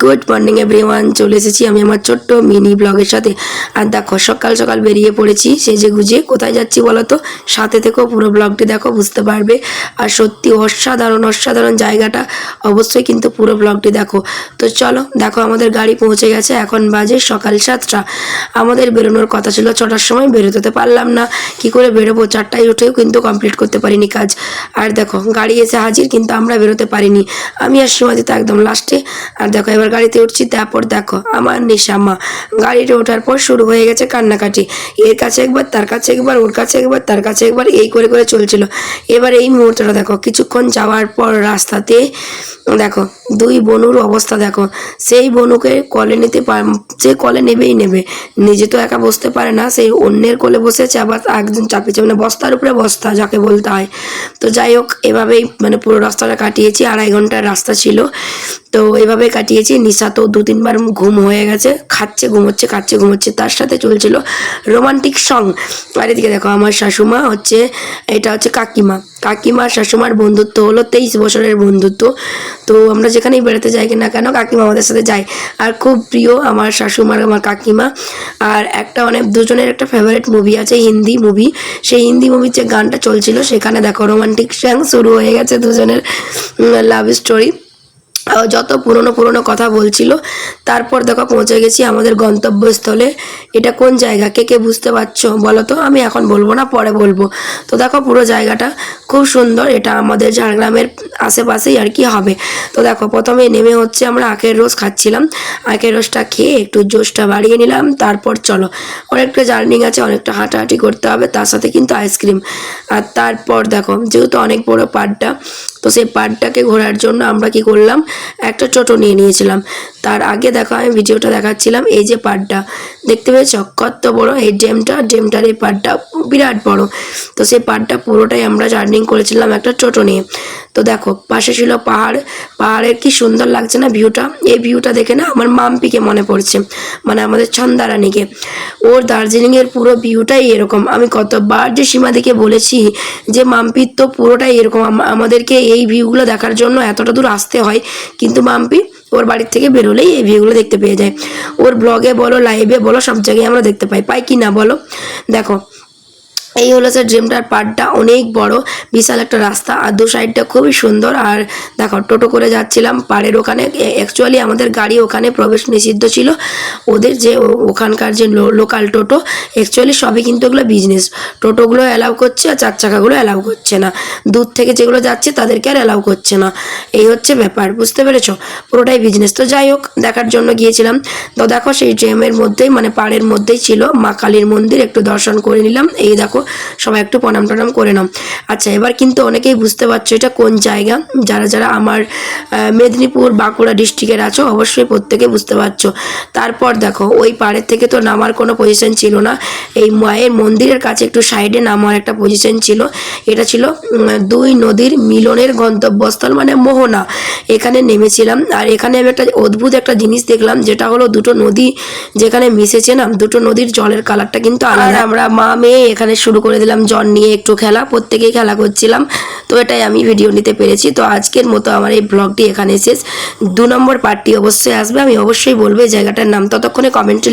Good morning everyone চলে এসেছি আমি আমার ছোট্ট মিনি ব্লগের সাথে। আর দেখো, সকাল সকাল বেরিয়ে পড়েছি, সেজে গুজে। কোথায় যাচ্ছি বলো তো? সাথে থেকেও পুরো ব্লগটি দেখো, বুঝতে পারবে। আর সত্যি অসাধারণ অসাধারণ জায়গাটা অবশ্যই কিন্তু পুরো ব্লগটি দেখো। তো চলো, দেখো আমাদের গাড়ি পৌঁছে গেছে, এখন বাজে সকাল সাতটা। আমাদের বেরোনোর কথা ছিল ছটার সময়, বেরোতে পারলাম না। কি করে বেরোবো? চারটায় উঠেও কিন্তু কমপ্লিট করতে পারিনি কাজ। আর দেখো, গাড়ি এসে হাজির, কিন্তু আমরা বেরোতে পারিনি। আমি আর সীমাদি তো একদম লাস্টে আর দেখো এবার গাড়িতে উঠছি, তারপর দেখো আমার নিশামা গাড়িতে ওঠার পর শুরু হয়ে গেছে কান্নাকাটি। এর কাছে একবার, তার কাছে একবার, ওর কাছে একবার, তার কাছে একবার, এই করে করে চলছিল। এবার এই মুহূর্তটা দেখো, কিছুক্ষণ যাওয়ার পর রাস্তাতে দেখো, দুই বনুর অবস্থা দেখো। সেই বনুকে কলে নিতে পার সে কলে নেবেই নেবে। নিজে তো একা বসতে পারে না, সেই অন্যের কোলে বসেছে, আবার একজন চাপিয়েছে মানে বস্তার উপরে বস্তা যাকে বলতে হয়। তো যাই হোক, এভাবেই মানে পুরো রাস্তাটা কাটিয়েছি, আড়াই ঘণ্টার রাস্তা ছিল। তো এভাবে কাটিয়েছি। নিশা তো দু তিনবার ঘুম হয়ে গেছে, খাচ্ছে, ঘুমোচ্ছে খাচ্ছে, ঘুমোচ্ছে, তার সাথে চলছিল রোমান্টিক সং। আর এদিকে দেখো, আমার শাশুমা হচ্ছে, এটা হচ্ছে কাকিমা। কাকিমা শাশুমার বন্ধুত্ব হলো তেইশ বছরের বন্ধুত্ব। তো আমরা যেখানেই বেড়াতে যাই না কেন, কাকিমা আমাদের সাথে যায়। আর খুব প্রিয় আমার শাশুমার আমার কাকিমা। আর একটা অনেক, দুজনের একটা ফেভারিট মুভি আছে, হিন্দি মুভি সেই হিন্দি মুভির যে গানটা চলছিল, সেখানে দেখো রোমান্টিক সং শুরু হয়ে গেছে দুজনের লাভ স্টোরি যত পুরনো পুরনো কথা বলছিল, তারপর দেখো পৌঁছে গেছি আমাদের গন্তব্যস্থলে। এটা কোন জায়গা? কে কে বুঝতে পারছ? বলো তো, আমি এখন বলব না, পরে বলব। তো দেখো পুরো জায়গাটা খুব সুন্দর, এটা আমাদের ঝাড়গ্রামের আশেপাশেই আর কি হবে। তো দেখো, প্রথমে নেমে হচ্ছে আমরা আখের রোজ খাচ্ছিলাম। আখের রোজটা খেয়ে একটু জোশটা বাড়িয়ে নিলাম, তারপর চলো। অনেকটা জার্নিং আছে, অনেকটা হাঁটাহাঁটি করতে হবে, তার সাথে কিন্তু আইসক্রিম। আর তারপর দেখো, যেহেতু অনেক বড় পার্কটা তো সেই পার্কটাকে ঘোরার জন্য আমরা কি করলাম একটা টোটো নিয়ে নিয়েছিলাম। তার আগে দেখা, আমি ভিডিওটা দেখাচ্ছিলাম, এই যে পাড়টা। দেখতে পেয়েছ? কত বড় এই ড্যামটা, ড্যামটার এই পাড়টা বিরাট বড়। তো সেই পাড়টা পুরোটাই আমরা জার্নিং করেছিলাম একটা টোটো নিয়ে। তো দেখো, পাশে ছিল পাহাড়। পাহাড়ের কি সুন্দর লাগছে না ভিউটা? এই ভিউটা দেখে না আমার মাম্পিকে মনে পড়ছে মানে আমাদের ছন্দারানীকে। ওর দার্জিলিংয়ের পুরো ভিউটাই এরকম। আমি কতবার যে সীমা সীমাদিকে বলেছি যে মাম্পির তো পুরোটাই এরকম। আম- আমাদেরকে এই ভিউগুলো দেখার জন্য এতটা দূর আসতে হয়। কিন্তু মাম্পি ওর বাড়ির থেকে বেরোলেই এই ভিউগুলো দেখতে পেয়ে যায়। ওর ব্লগে বলো লাইভে বলো, সব জায়গায় আমরা দেখতে পাই। পাই কি না বলো? দেখো এই হলো স্যার ড্রিমটার পার্টটা অনেক বড়, বিশাল একটা রাস্তা, আর দু সাইডটা খুবই সুন্দর, আর দেখো, টোটো করে যাচ্ছিলাম পাড়ের ওখানে অ্যাকচুয়ালি আমাদের গাড়ি ওখানে প্রবেশ নিষিদ্ধ ছিল, ওদের যে ওখানকার যে লোকাল টোটো অ্যাকচুয়ালি সবই কিন্তু ওগুলো বিজনেস টোটোগুলো অ্যালাউ করছে আর চার চাকাগুলো অ্যালাউ করছে না, দূর থেকে যেগুলো যাচ্ছে তাদেরকে আর অ্যালাউ করছে না, এই হচ্ছে ব্যাপার, বুঝতে পেরেছ? পুরোটাই বিজনেস তো যাই হোক, দেখার জন্য গিয়েছিলাম, তো দেখো সেই ড্রেমের মধ্যেই মানে পাড়ের মধ্যেই ছিল মা কালীর মন্দির, একটু দর্শন করে নিলাম, এই দেখো সবাই একটু প্রণাম টনাম করে নাও। আচ্ছা এবার কিন্তু অনেকেই বুঝতে পারছ এটা কোন জায়গা। যারা যারা আমার মেদিনীপুর বাঁকুড়া ডিস্ট্রিক্টের আছো, অবশ্যই প্রত্যেকে বুঝতে পারছ। তারপর দেখো, ওই পাড়ের থেকে তো নামার কোনো পজিশন ছিল না। এই মায়ের মন্দিরের কাছে একটু সাইডে নামার একটা পজিশন ছিল। এটা ছিল দুই নদীর মিলনের গন্তব্যস্থল মানে মোহনা। এখানে নেমেছিলাম। আর এখানে আমি একটা অদ্ভুত একটা জিনিস দেখলাম, যেটা হলো দুটো নদী যেখানে মিশেছে না, দুটো নদীর জলের কালারটা কিন্তু আলাদা। আমরা মা মেয়ে এখানে শুরু করে দিলাম জ্বর নিয়ে একটু খেলা, প্রত্যেকেই খেলা করছিলাম। তো এটাই আমি ভিডিও নিতে পেরেছি। তো আজকের মতো আমার এই ব্লগটি এখানে শেষ। দু নম্বর পার্টটি অবশ্যই আসবে। আমি অবশ্যই বলব এই জায়গাটার নাম। ততক্ষণে কমেন্টে